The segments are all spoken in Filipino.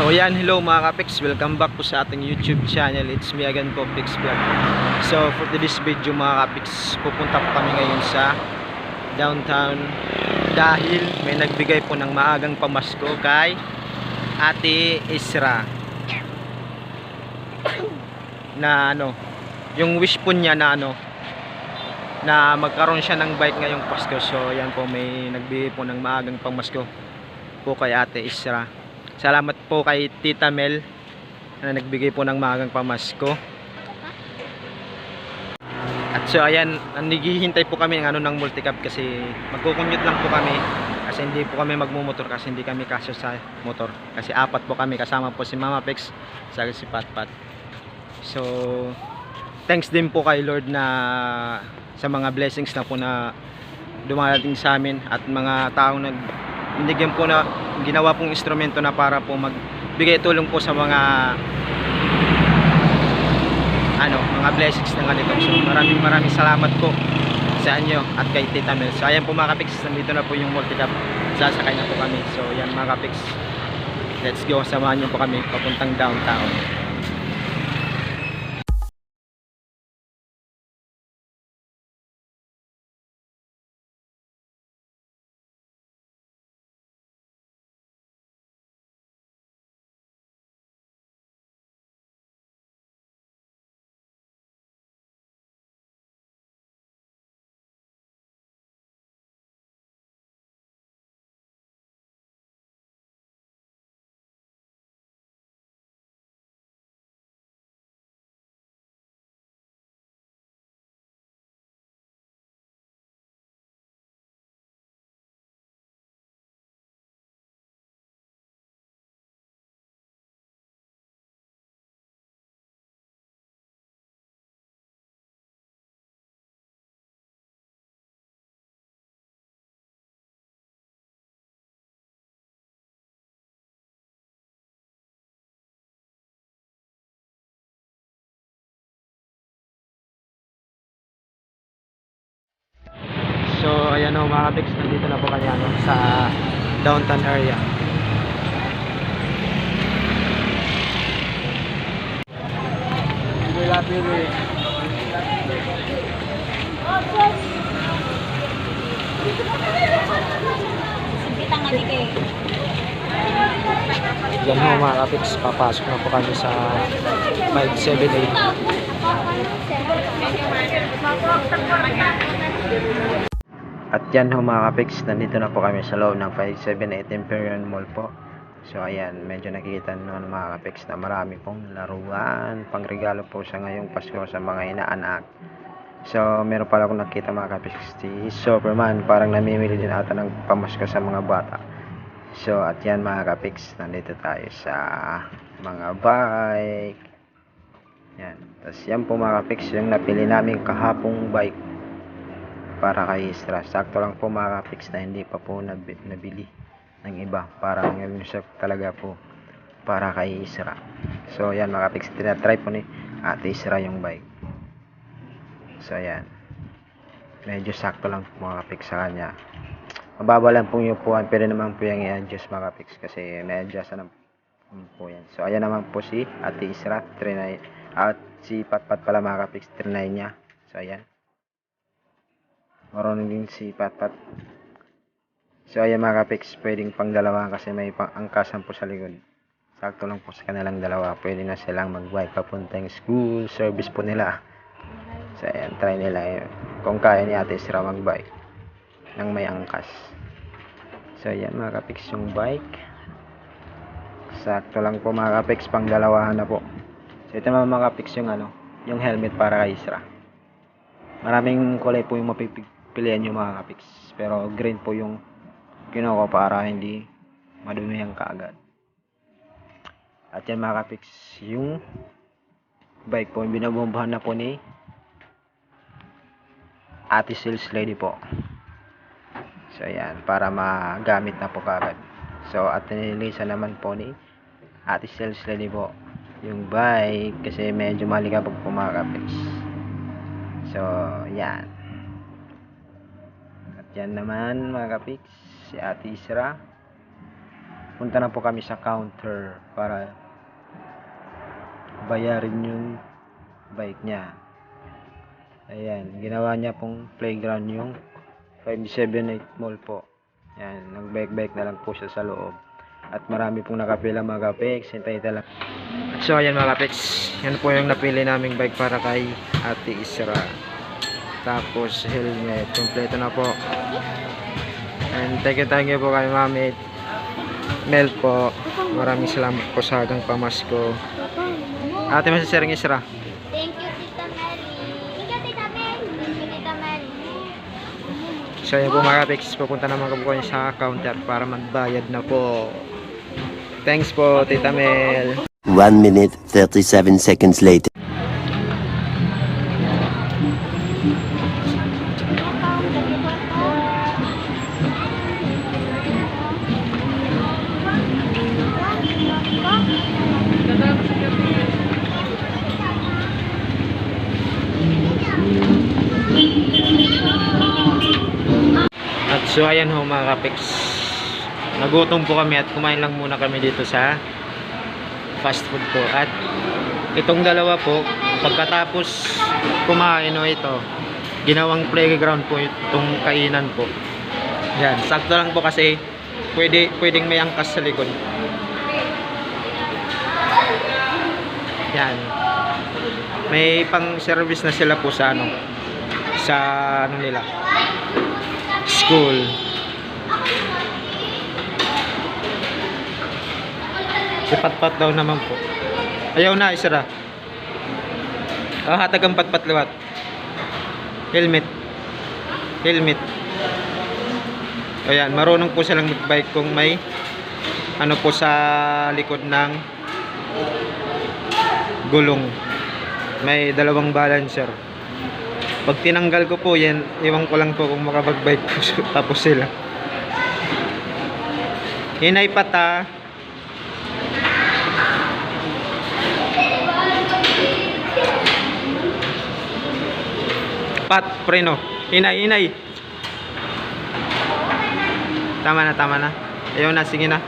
So hello mga kapiks, welcome back po sa ating YouTube channel. It's me again po, Pix Vlog. So for this video mga kapiks, pupunta po kami ngayon sa downtown dahil may nagbigay po ng maagang pamasko kay Ate Isra. Na ano, yung wish po niya na ano, na magkaroon siya ng bike ngayong Pasko. So yan po, may nagbigay po ng maagang pamasko po kay Ate Isra. Salamat po kay Tita Mel na nagbigay po ng magang pamasko. At so ayan, naghihintay po kami ng ano ng multicab kasi magkukunyut lang po kami kasi hindi po kami magmumotor kasi hindi kami kasya sa motor. Kasi apat po kami kasama po si Mama Pex sa si Patpat. So thanks din po kay Lord na sa mga blessings na po na dumarating sa amin at mga taong nag binigyan po na ginawa pong instrumento na para po magbigay tulong po sa mga ano, mga blessings ng ganito. So maraming maraming salamat po sa inyo at kay Tita Mel. So ayan po mga kapiks, nandito na po yung multicab. Sasakay na po kami. So yan mga kapiks. Let's go, samahan niyo po kami papuntang downtown. So ayan o mga kapiks, nandito na po kaya no, sa downtown area. Yan ho mga kapiks, papasok na po kami sa 578. At yan ho mga kapiks, nandito na po kami sa loob ng 578 Imperial Mall po. So ayan, medyo nakikita nyo mga kapiks na marami pong laruan, pangregalo po sa ngayong Pasko sa mga inaanak. So meron pala akong nakita mga kapiks, si Superman, parang namimili din ata ng pamasko sa mga bata. So at yan mga kapiks, nandito tayo sa mga bike. Yan. Tapos yan po mga kapiks, yung napili namin kahapong bike para kay Isra. Sakto lang po mga kapiks na hindi pa po nabi- nabili ng iba. Para ngayon siya talaga po para kay Isra. So yan mga kapiks, tinatry po ni Ate Isra yung bike. So yan. Medyo sakto lang po mga kapiks sa kanya. Mababa lang po yung upuan, pero naman po yung i-adjust mga kapiks kasi na-adjust na po yan. So ayan naman po si Ate Isra, trinay, at si Patpat pala mga kapiks, trinay niya. So ayan marunong din si Patpat. So ayan mga kapiks, pwedeng pang dalawa kasi may pang angkasan po sa likod. Sakto lang po sa kanilang dalawa. Pwede na silang mag-bike papuntang school, service po nila. So ayan, try nila. Kung kaya ni ate sira mag-bike nang may angkas. So ayan mga kapiks yung bike. Sakto lang po mga kapiks, pang dalawahan na po. So ito mga kapiks yung ano, yung helmet para kay Isra. Maraming kulay po yung mapipilian yung mga kapiks. Pero green po yung kinuha para hindi madumi ang kaagad. At yan mga kapiks, yung bike po, binabombahan na po ni Ate Sales Lady po. So ayan, para magamit na po kaagad. So at nililisan naman po ni Ate Sales Lady po yung bike kasi medyo mahaliga pag po mga kapiks. So, yan. Yan naman mga kapiks, si Ate Isra. punta na po kami sa counter para bayarin yung bike niya. Ayan, ginawa niya pong playground yung 578 mall po. Ayan, nagbike-bike na lang po siya sa loob. At marami pong nakapila mga kapex. Hintay lang. At so, ayan mga kapex. Yan po yung napili naming bike para kay Ate Isra. Tapos helmet. Kompleto na po. And thank you, thank you po kay Mami Mel po. Maraming salamat po sa agang pamasko. Ate, masasering Isra. Thank you, Tita Mary. Thank you, Tita Mary. Thank you, Tita Mary. So yun po mga kapex, pupunta naman po kayo sa counter para magbayad na po. Thanks po, Tita Mel. 1 minute 37 seconds later. Ayan ho mga kapex. Nagutom po kami at kumain lang muna kami dito sa fast food po. At itong dalawa po, pagkatapos kumain o ito, ginawang playground po itong kainan po. Yan, sakto lang po kasi pwede, pwedeng may angkas sa likod. Yan. May pang service na sila po sa ano, sa ano nila, school. Ipatpat daw naman po. Ayaw na, isara. Ah, hatag ang patpat liwat. Helmet. Helmet. Ayan, marunong po silang magbike kung may ano po sa likod ng gulong. May dalawang balancer. Pag tinanggal ko po yan, iwan ko lang po kung makabagbike po tapos sila. Hinay pata. Pat, preno. Hinay, hinay. Tama na, tama na. Ayaw na, sige na.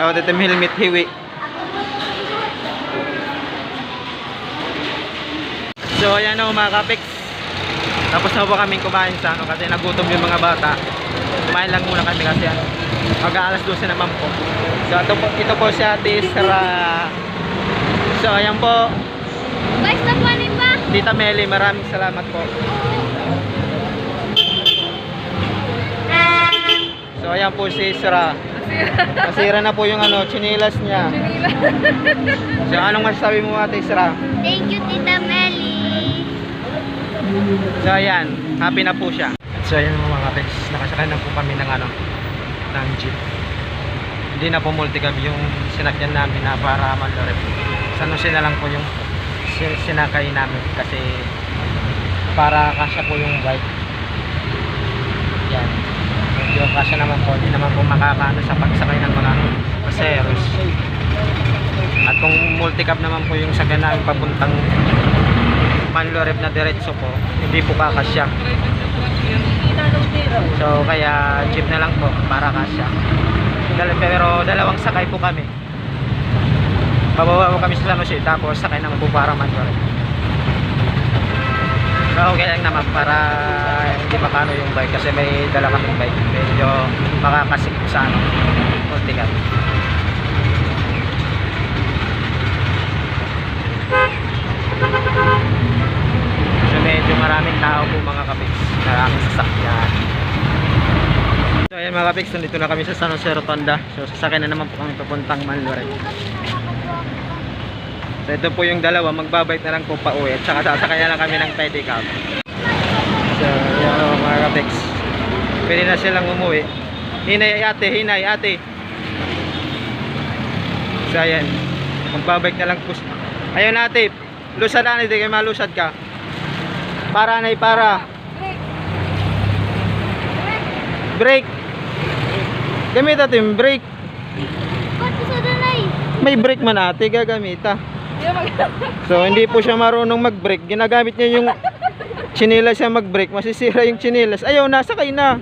Ayaw, titim helmet, hiwi. So ayan o mga kapiks Tapos na po kaming kumain sa ano Kasi nagutom yung mga bata Kumain lang muna kami kasi ano Mag alas 12 naman po So ito po, ito po si Ate So ayan po pa. Tita Meli maraming salamat po So ayan po si Sara Nasira na po yung ano, chinilas niya So anong masasabi mo Ate Sara? Thank you, Tita Meli. So ayan, happy na po siya. So ayan mga kapits, nakasakay na po kami ng ano, ng jeep. Hindi na po multicab yung sinakyan namin na para Malorep. Sa Jose na lang po yung sinakay namin kasi para kasya po yung bike. Yan. Medyo kasya naman po, hindi naman po makakaano sa pagsakay ng mga paseros. At kung multicab naman po yung sakyan namin papuntang Manlorep na diretso po, hindi po kakasya. So kaya jeep na lang po para kasya. Pero dalawang sakay po kami. Bababa po kami sa San Jose tapos sakay naman po para Manlorep. So okay lang naman para hindi makano yung bike kasi may dala kaming bike. Medyo makakasikip sa ano. Kunti ka. So medyo maraming tao po mga kapiks. Maraming sasakyan. So ayan mga kapiks, nandito na kami sa San Jose Rotonda. So sasakyan na naman po kami papuntang Manloret. So ito po yung dalawa, magbabike na lang po pa uwi. At saka sasakay na lang kami ng pedicab. So yan o mga kapiks. Pwede na silang umuwi. Hinay ate, hinay ate. So ayan, magbabike na lang po. Ayun ate, lusad na, hindi kayo malusad ka. Para na para. Brake. Gamit ito yung danay? May brake man ate, gagamita. So hindi po siya marunong mag-brake. Ginagamit niya yung chinelas siya mag-brake. Masisira yung chinelas. Ayaw, nasa kayo na.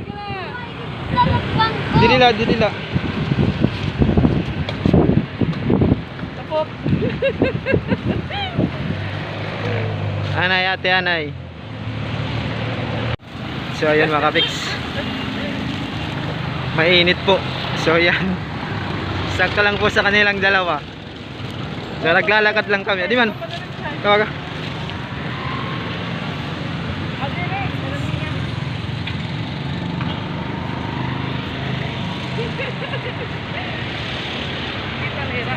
Dilila, dilila. Tapok. anay, ate, anay. So ayan mga kapiks. Mainit po. So ayan. Sakta lang po sa kanilang dalawa. Naglalakad lang kami. Di man. Tawag.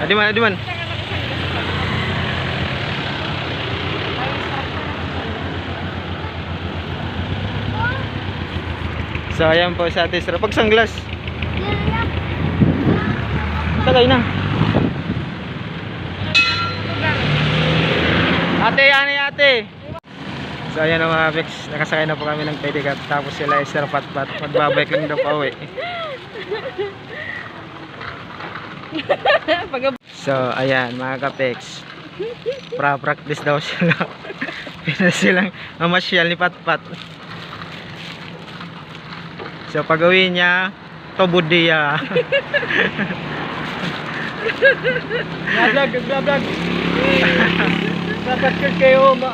Adi man, adi man. So ayan po sa sarap. Pag sunglass. Tagay na. Ate, ate, ate. So ayan ang mga Vex. Nakasakay na po kami ng pedigat. Tapos sila ay sir pat pat. Magbabike lang daw pa uwi. So ayan mga kapex. Pra-practice daw sila. Pina silang mamasyal ni Patpat. So pag uwi niya, diya. Vlog. Dapat yun kayo ma...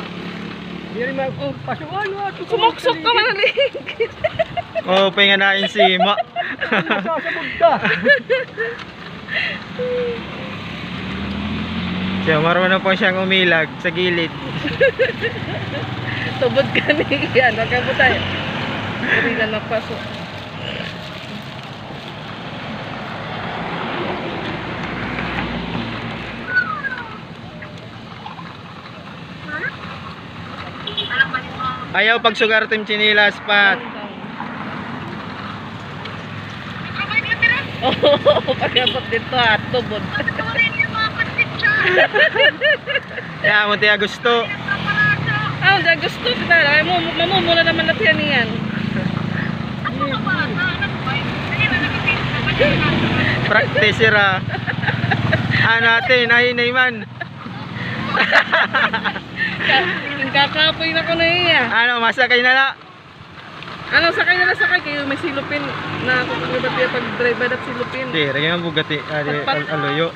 Diri ma... Oh, pasukan mo. Sumuksok ka man ulit. oh, pinganain si Ma. Sasabog ka. so marunong po siyang umilag sa gilid. Tubod ka niya. Huwag ka po tayo. Hindi na napasok. Ayaw pag sugar team chinilas pat. Oo, pagkabot dito at tubod. Kaya mo tiya gusto. Ah, hindi gusto kita. Ay, mo, mamumula naman natin yan yan. Practice ra. Ano natin, nahinay man. Yung kakapoy na ko na iya. Ano, masakay na na. Ano, sakay na lang sakay kayo. May silupin na kung ano ba tayo pag-drive ba silupin. Hindi, rin ang bugati. Adi, al aluyo.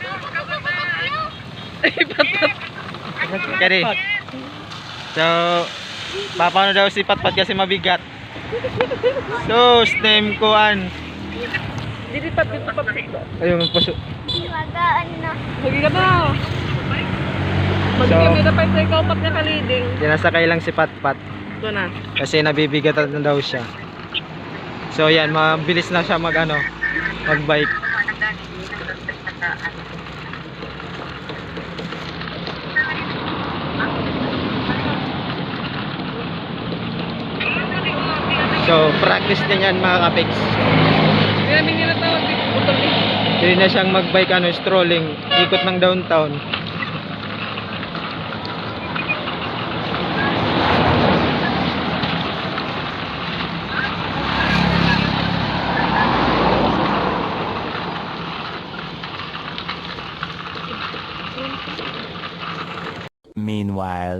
Ay, patat. Kari. So, papaano daw si Patpat kasi mabigat. So, name ko an. Dili pat dito pa. Ayun, puso. Magaan na. Huwag ka na. Mag-kami na pa sa ikaw pat nga kaliding. Sinasakay lang si Patpat. Ito na. Kasi nabibigatan na daw siya. So, yan, mabilis na siya mag ano, mag-bike. So, practice din yan mga kapiks. Hindi namin nilatawag dito. Hindi na siyang mag-bike ano, strolling, ikot ng downtown.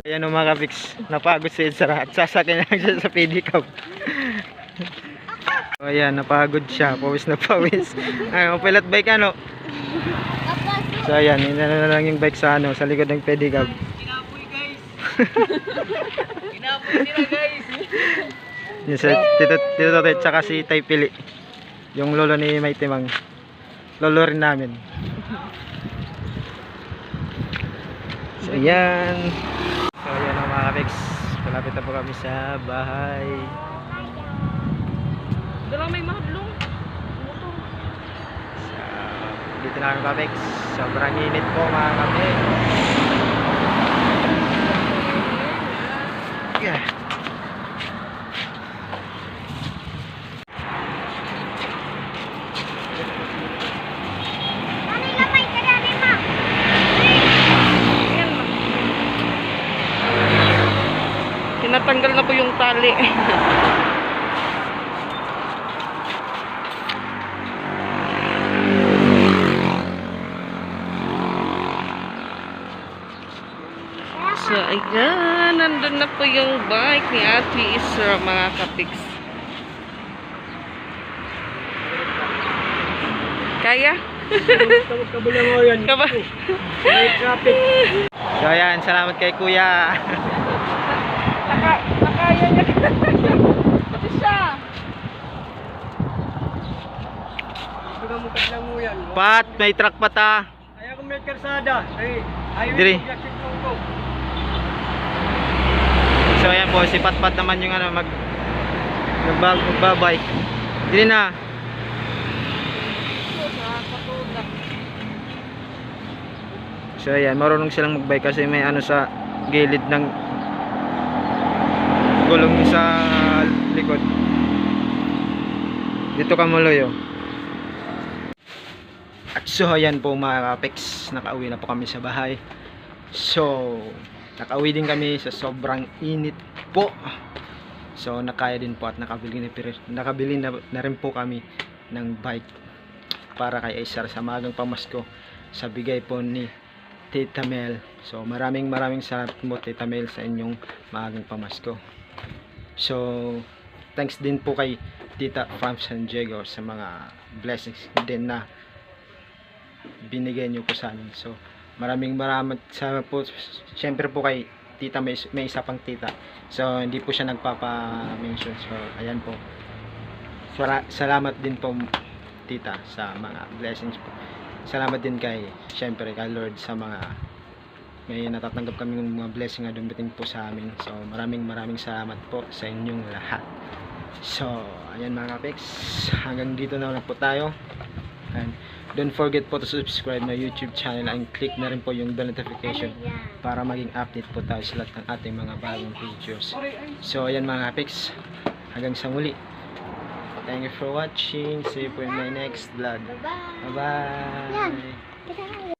Ayan o mga kapiks, napagod si Ezra at sasakay na lang siya sa pedicab. so, ayan, napagod siya, pawis na pawis. Ay, mapilat bike ano. So ayan, ina na lang yung bike sa ano, sa likod ng pedicab. Inapoy sila guys. Yung sa tito, tito Tote, tsaka si Tay Pili. Yung lolo ni May Timang. Lolo rin namin. So ayan. Kapiks. Malapit na po kami sa bahay. Dalang may mahablong. So, dito na kami kapiks. Sobrang init po mga kapiks. Yeah. ano lamay ka dali ma? Ayan ma. Tinatanggal na po yung tali. So, ayan. Nandun na po yung bike ni Ate Isra, mga kapiks. Kaya? Kabila mo yan. Kaba. May traffic. So ayan, salamat kay kuya. Naka, nakaya niya. Pati siya. Mo yan. Pat, may truck pa ta. Ayaw ko may karsada. Ay, ayaw Diri. So ayan po, si Patpat naman yung ano, mag nagbag magbabike. Dili na. So ayan, marunong silang magbike kasi may ano sa gilid ng gulong sa likod. Dito ka maloyo. At so ayan po mga kapex, nakauwi na po kami sa bahay. So, nakauwi din kami sa sobrang init po. So, nakaya din po at nakabili na, nakabili na, na rin po kami ng bike para kay Aisar sa magang pamasko sa bigay po ni Tita Mel. So, maraming maraming salamat po Tita Mel sa inyong maagang pamasko. So, thanks din po kay Tita from San Diego sa mga blessings din na binigay niyo po sa amin. So, maraming maraming salamat po. Siyempre po kay Tita, may, may isa pang tita. So, hindi po siya nagpapa-mention. So, ayan po. Salamat din po tita sa mga blessings po. Salamat din kay, siyempre kay Lord sa mga may natatanggap kami ng mga blessing na dumating po sa amin. So, maraming maraming salamat po sa inyong lahat. So, ayan mga kapex. Hanggang dito na lang po tayo. And don't forget po to subscribe na YouTube channel and click na rin po yung bell notification para maging update po tayo sa lahat ng ating mga bagong videos. So, ayan mga kapex. Hanggang sa muli. Thank you for watching. See you po in my next vlog. Bye-bye.